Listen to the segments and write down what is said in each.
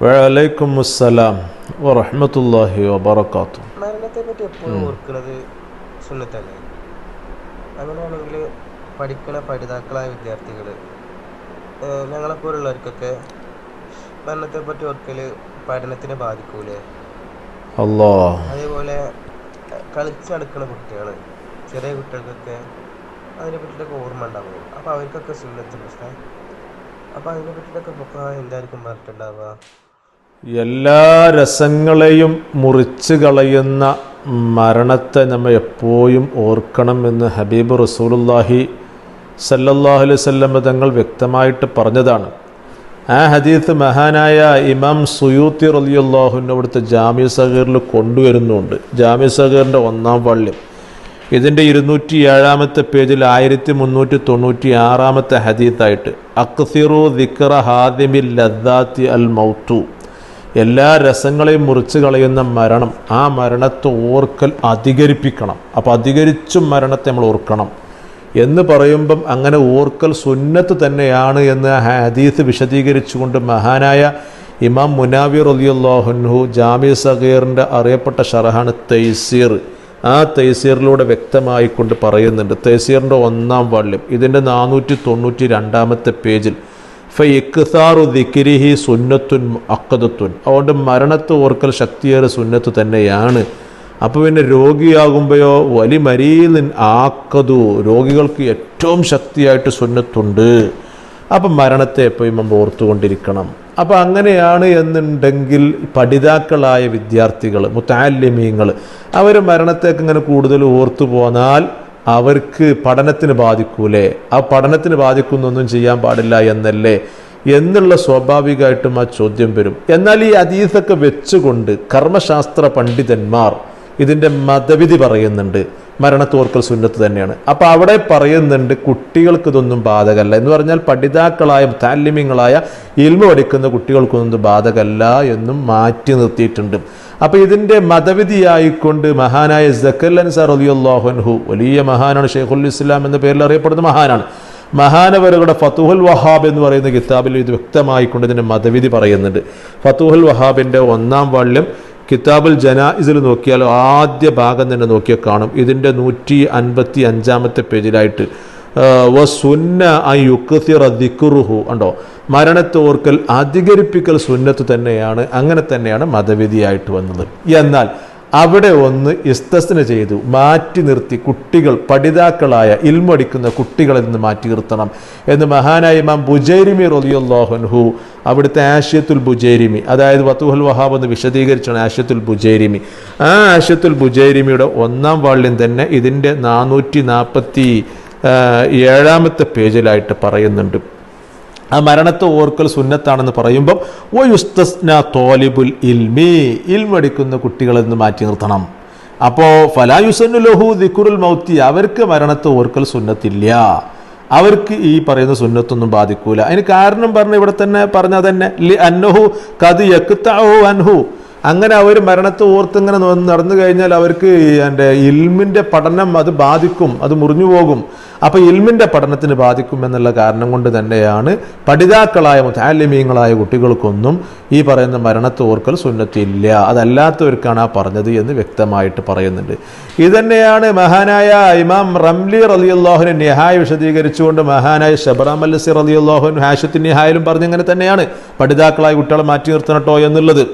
വലൈക്കും അസ്സലാം വറഹമത്തല്ലാഹി വബർക്കാത്തു മരണത്തെ പറ്റി എപ്പോഴും ഓർക്കുന്നത് സുന്നത്തല്ലേ? അങ്ങനെയാണെങ്കിൽ പഠിക്കണ പഠിതാക്കളായ വിദ്യാർത്ഥികൾ ഞങ്ങളെപ്പോലുള്ളവർക്കൊക്കെ മരണത്തെ പറ്റി ഓർക്കൽ പഠനത്തിനെ ബാധിക്കൂലേ? അല്ലാ അതേപോലെ കളിച്ച് നടക്കുന്ന കുട്ടികൾ ചെറിയ കുട്ടികൾക്കൊക്കെ അതിനെ പറ്റിയിട്ടൊക്കെ ഓർമ്മ ഉണ്ടാവും അപ്പോൾ അവർക്കൊക്കെ ഉസ്താദ്? അപ്പോൾ എല്ലാ രസങ്ങളെയും മുറിച്ച് കളയുന്ന മരണത്തെ നമ്മൾ എപ്പോഴും ഓർക്കണം എന്ന് ഹബീബ് റസൂലുല്ലാഹി സല്ലല്ലാഹു അലൈഹി വസല്ലം തങ്ങൾ വ്യക്തമായിട്ട് പറഞ്ഞതാണ്. ആ ഹദീത്ത് മഹാനായ ഇമാം സുയൂത്തി റലിയുല്ലാഹുവിന്റെ അവിടുത്തെ ജാമ്യ സഹീറിൽ കൊണ്ടുവരുന്നുണ്ട്. ജാമ്യ സഹീറിന്റെ ഒന്നാം വള്ളിയം ഇതിന്റെ ഇരുന്നൂറ്റി ഏഴാമത്തെ പേജിൽ ആയിരത്തി മുന്നൂറ്റി തൊണ്ണൂറ്റി ആറാമത്തെ ഹദീത്തായിട്ട് അക്സിറു ദിക്റ ഹാദിമിൽ ലദ്ദാത്തി അൽ മൗത്തു എല്ലാ രസങ്ങളെയും മുറിച്ച് കളയുന്ന മരണം ആ മരണത്തെ ഓർക്കൽ അധികരിപ്പിക്കണം. അപ്പോൾ അധികരിച്ചും മരണത്തെ നമ്മൾ ഓർക്കണം. എന്ന് പറയുമ്പം അങ്ങനെ ഓർക്കൽ സുന്നത്ത് തന്നെയാണ് എന്ന് ഹദീസ് വിശദീകരിച്ചുകൊണ്ട് മഹാനായ ഇമാം മുനാവിർ അലിയുല്ലാഹുൻഹു ജാമി സഗീറിന്റെ അറിയപ്പെട്ട ഷറഹാണ് തൈസീർ. ആ തൈസീറിലൂടെ വ്യക്തമായിക്കൊണ്ട് പറയുന്നുണ്ട്. തൈസീറിന്റെ ഒന്നാം വാള്യം ഇതിന്റെ നാനൂറ്റി തൊണ്ണൂറ്റി രണ്ടാമത്തെ പേജിൽ ഫൈക്സാറു ദിക്കിരിഹി സുന്നത്തുൻ അക്കദത്തുൻ അതുകൊണ്ട് മരണത്തെ ഓർക്കൽ ശക്തിയേറെ സുന്നത്ത് തന്നെയാണ്. അപ്പോൾ പിന്നെ രോഗിയാകുമ്പോഴോ വലി മരീലിൻ ആക്കതു രോഗികൾക്ക് ഏറ്റവും ശക്തിയായിട്ട് സുന്നത്തുണ്ട്. അപ്പം മരണത്തെ എപ്പോഴും നമ്മൾ ഓർത്തുകൊണ്ടിരിക്കണം. അപ്പം അങ്ങനെയാണ് എന്നുണ്ടെങ്കിൽ പഠിതാക്കളായ വിദ്യാർത്ഥികൾ മുത്താലിമീങ്ങൾ അവർ മരണത്തേക്ക് ഇങ്ങനെ കൂടുതൽ ഓർത്തു പോന്നാൽ അവർക്ക് പഠനത്തിന് ബാധിക്കൂലേ? ആ പഠനത്തിന് ബാധിക്കുന്നൊന്നും ചെയ്യാൻ പാടില്ല എന്നല്ലേ? എന്നുള്ള സ്വാഭാവികമായിട്ടും ആ ചോദ്യം വരും. എന്നാൽ ഈ അതീതൊക്കെ വെച്ചുകൊണ്ട് കർമ്മശാസ്ത്ര പണ്ഡിതന്മാർ ഇതിന്റെ മതവിധി പറയുന്നുണ്ട്. മരണത്തോർക്കൽ സുന്നത്ത് തന്നെയാണ്. അപ്പോൾ അവിടെ പറയുന്നുണ്ട് കുട്ടികൾക്ക് ഇതൊന്നും ബാധകല്ല. എന്ന് പറഞ്ഞാൽ പഠിതാക്കളായ താല്യമ്യങ്ങളായ ഇൽമ പഠിക്കുന്ന കുട്ടികൾക്കൊന്നും ബാധകല്ല എന്നും മാറ്റി നിർത്തിയിട്ടുണ്ട്. അപ്പോൾ ഇതിന്റെ മതവിധിയായിക്കൊണ്ട് മഹാനായ ജക്കൽ അൻസാർ അലിയുല്ലാഹുൻഹു വലിയ മഹാനാണ് ഷെയ്ഖുൽ ഇസ്ലാം എന്ന പേരിൽ അറിയപ്പെടുന്ന മഹാനാണ്. മഹാനവരുടെ ഫത്തുഹുൽ വഹാബ് എന്ന് പറയുന്ന കിതാബിൽ ഇത് വ്യക്തമായിക്കൊണ്ട് ഇതിന്റെ മതവിധി പറയുന്നുണ്ട്. ഫത്തുഹുൽ വഹാബിന്റെ ഒന്നാം വാള്യം കിതാബുൽ ജനാഇസിൽ നോക്കിയാൽ ആദ്യ ഭാഗം തന്നെ നോക്കിയാൽ കാണും. ഇതിന്റെ നൂറ്റി അൻപത്തി അഞ്ചാമത്തെ പേജിലായിട്ട് വസുന്ന ഉണ്ടോ? മരണത്തെ ഓർക്കൽ അധികരിപ്പിക്കൽ സുന്നത്ത് തന്നെയാണ് അങ്ങനെ തന്നെയാണ് മതവിധിയായിട്ട് വന്നത്. എന്നാൽ അവിടെ ഒന്ന് ഇസ്തസ്ന ചെയ്തു. മാറ്റി നിർത്തി. കുട്ടികൾ പഠിതാക്കളായ ഇൽമടിക്കുന്ന കുട്ടികളിൽ നിന്ന് മാറ്റി നിർത്തണം. എന്ന് മഹാനായ ഇമാം ബുജൈരിമി റൊലിയുല്ലാഹുൻഹു അവിടുത്തെ ആഷ്യത്തുൽ ബുജൈരിമി അതായത് വത്തുഹുൽ വഹാബ് എന്ന് വിശദീകരിച്ചാണ് ആഷ്യത്തുൽ ബുജൈരിമി. ആ ആഷ്യത്തുൽ ബുജൈരിമിയുടെ ഒന്നാം വാള്യം തന്നെ ഇതിന്റെ നാനൂറ്റി നാൽപ്പത്തി ഏഴാമത്തെ പേജിലായിട്ട് പറയുന്നുണ്ട്. ആ മരണത്തെ ഓർക്കൽ സുന്നത്താണെന്ന് പറയുമ്പം ഓ യുസ്തസ്ന തോലിബുൽ ഇൽമി. ഇൽമടിക്കുന്ന കുട്ടികളിൽ നിന്ന് മാറ്റി നിർത്തണം. അപ്പോൾ ഫലായുസന്നു ലഹു ദിക്കുറുൽ മൗത്തി അവർക്ക് മരണത്തെ ഓർക്കൽ സുന്നത്തില്ല. അവർക്ക് ഈ പറയുന്ന സുന്നത്തൊന്നും ബാധിക്കൂല. അതിന് കാരണം പറഞ്ഞ ഇവിടെ തന്നെ പറഞ്ഞ തന്നെ ലി അന്നഹു കത് യക്കുത്താഹു അൻഹു. അങ്ങനെ അവർ മരണത്തെ ഓർത്ത് ഇങ്ങനെ നടന്നു കഴിഞ്ഞാൽ അവർക്ക് എന്റെ ഇൽമിന്റെ പഠനം അത് ബാധിക്കും അത് മുറിഞ്ഞു പോകും. അപ്പോൾ ഇൽമിന്റെ പഠനത്തിന് ബാധിക്കും എന്നുള്ള കാരണം കൊണ്ട് തന്നെയാണ് പഠിതാക്കളായ മുതാലിമീങ്ങളായ കുട്ടികൾക്കൊന്നും ഈ പറയുന്ന മരണത്തെ ഓർക്കൽ സുന്നത്തില്ല. അതല്ലാത്തവർക്കാണ് ആ പറഞ്ഞത് എന്ന് വ്യക്തമായിട്ട് പറയുന്നുണ്ട്. ഇതന്നെയാണ് മഹാനായ ഇമാം റംലി റലിയുല്ലാഹുവിനെ നിഹായ വിശദീകരിച്ചുകൊണ്ട് മഹാനായ ഷബറാം അല്ലസി റലിയുല്ലാഹുൻ ഹാഷത്തിൻ നിഹായിലും പറഞ്ഞിങ്ങനെ തന്നെയാണ്. പഠിതാക്കളായ കുട്ടികളെ മാറ്റി നിർത്തണട്ടോ എന്നുള്ളത്.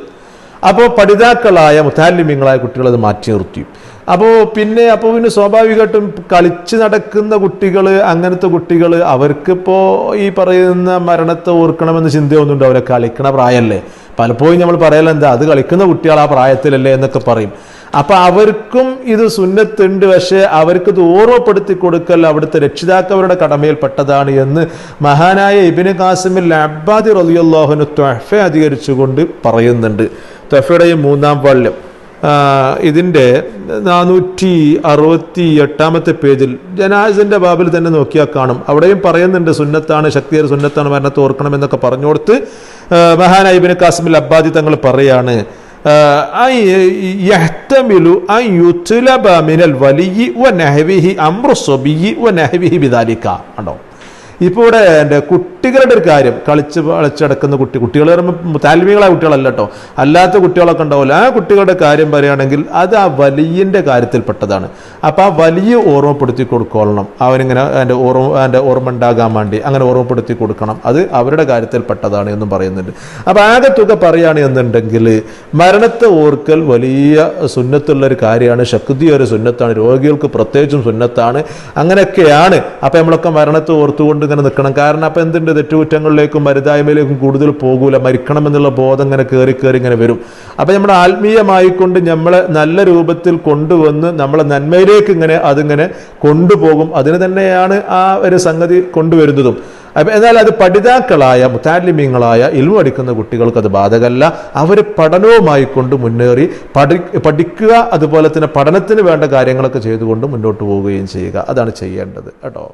അപ്പോൾ പഠിതാക്കളായ മുത്താലിമ്യങ്ങളായ കുട്ടികൾ അത് മാറ്റി നിർത്തി. അപ്പോൾ പിന്നെ അപ്പോൾ പിന്നെ സ്വാഭാവികമായിട്ടും കളിച്ച് നടക്കുന്ന കുട്ടികൾ അങ്ങനത്തെ കുട്ടികൾ അവർക്കിപ്പോൾ ഈ പറയുന്ന മരണത്തെ ഓർക്കണമെന്ന് ചിന്തയൊന്നും അവരെ കളിക്കണ പ്രായമല്ലേ പലപ്പോഴും നമ്മൾ പറയലെന്താ അത് കളിക്കുന്ന കുട്ടികൾ ആ പ്രായത്തിലല്ലേ എന്നൊക്കെ പറയും. അപ്പൊ അവർക്കും ഇത് സുന്നത്തുണ്ട് പക്ഷേ അവർക്ക് ഇത് ഓർമ്മപ്പെടുത്തി കൊടുക്കൽ അവിടുത്തെ രക്ഷിതാക്കളുടെ കടമയിൽപ്പെട്ടതാണ് എന്ന് മഹാനായ ഇബിന് കാസിമിൽ അബ്ബാദി റലിയുള്ളാഹുന് ത്വഫ അധികരിച്ചുകൊണ്ട് പറയുന്നുണ്ട്. ത്വഫയുടെ ഈ മൂന്നാം വാള്യം ഇതിന്റെ നാനൂറ്റി അറുപത്തി എട്ടാമത്തെ പേജിൽ ജനാസിന്റെ ബാബിൽ തന്നെ നോക്കിയാൽ കാണും. അവിടെയും പറയുന്നുണ്ട് സുന്നത്താണ് ശക്തിയർ സുന്നത്താണ് മരണത്തെ ഓർക്കണം എന്നൊക്കെ പറഞ്ഞു കൊടുത്ത് മഹാനായ ഇബിന് കാസിമിൽ അബ്ബാദി തങ്ങൾ പറയാണ് യഹ്തമിലു മിനൽ വ വ ഉണ്ടോ ഇപ്പോൾ ഇവിടെ എന്റെ കുട്ടികളുടെ ഒരു കാര്യം കളിച്ച് കളിച്ചടക്കുന്ന കുട്ടി കുട്ടികൾ പറയുമ്പോൾ താല്മികളായ കുട്ടികളല്ല കേട്ടോ അല്ലാത്ത കുട്ടികളൊക്കെ ഉണ്ടാവില്ല ആ കുട്ടികളുടെ കാര്യം പറയുകയാണെങ്കിൽ അത് ആ വലിയന്റെ കാര്യത്തിൽപ്പെട്ടതാണ്. അപ്പോൾ ആ വലിയ ഓർമ്മപ്പെടുത്തി കൊടുക്കണം അവനിങ്ങനെ എന്റെ ഓർമ്മ എന്റെ ഓർമ്മ ഉണ്ടാകാൻ വേണ്ടി അങ്ങനെ ഓർമ്മപ്പെടുത്തി കൊടുക്കണം. അത് അവരുടെ കാര്യത്തിൽപ്പെട്ടതാണ് എന്നും പറയുന്നുണ്ട്. അപ്പോൾ ആകെ തുക പറയുകയാണ് എന്നുണ്ടെങ്കിൽ മരണത്തെ ഓർക്കൽ വലിയ സുന്നത്തുള്ള ഒരു കാര്യമാണ്. ശക്തിയൊരു സുന്നത്താണ്. രോഗികൾക്ക് പ്രത്യേകിച്ചും സുന്നത്താണ്. അങ്ങനെയൊക്കെയാണ്. അപ്പോൾ നമ്മളൊക്കെ മരണത്തെ ഓർത്തുകൊണ്ട് ഇങ്ങനെ നിൽക്കണം. കാരണം അപ്പം എന്തുണ്ട്? തെറ്റുകുറ്റങ്ങളിലേക്കും മരുതായ്മയിലേക്കും കൂടുതൽ പോകൂല. മരിക്കണം എന്നുള്ള ബോധം ഇങ്ങനെ കയറി കയറി ഇങ്ങനെ വരും. അപ്പം നമ്മൾ ആത്മീയമായിക്കൊണ്ട് നമ്മളെ നല്ല രൂപത്തിൽ കൊണ്ടുവന്ന് നമ്മളെ നന്മയിലേക്ക് ഇങ്ങനെ അതിങ്ങനെ കൊണ്ടുപോകും. അതിന് തന്നെയാണ് ആ ഒരു സംഗതി കൊണ്ടുവരുന്നതും. അപ്പം എന്നാൽ അത് പഠിതാക്കളായ മുത്താലിമ്യങ്ങളായ ഇൽമു പഠിക്കുന്ന കുട്ടികൾക്ക് അത് ബാധകമല്ല. അവർ പഠനവുമായി കൊണ്ട് മുന്നേറി പഠി പഠിക്കുക അതുപോലെ തന്നെ പഠനത്തിന് വേണ്ട കാര്യങ്ങളൊക്കെ ചെയ്തുകൊണ്ട് മുന്നോട്ട് പോവുകയും ചെയ്യുക. അതാണ് ചെയ്യേണ്ടത്. കേട്ടോ.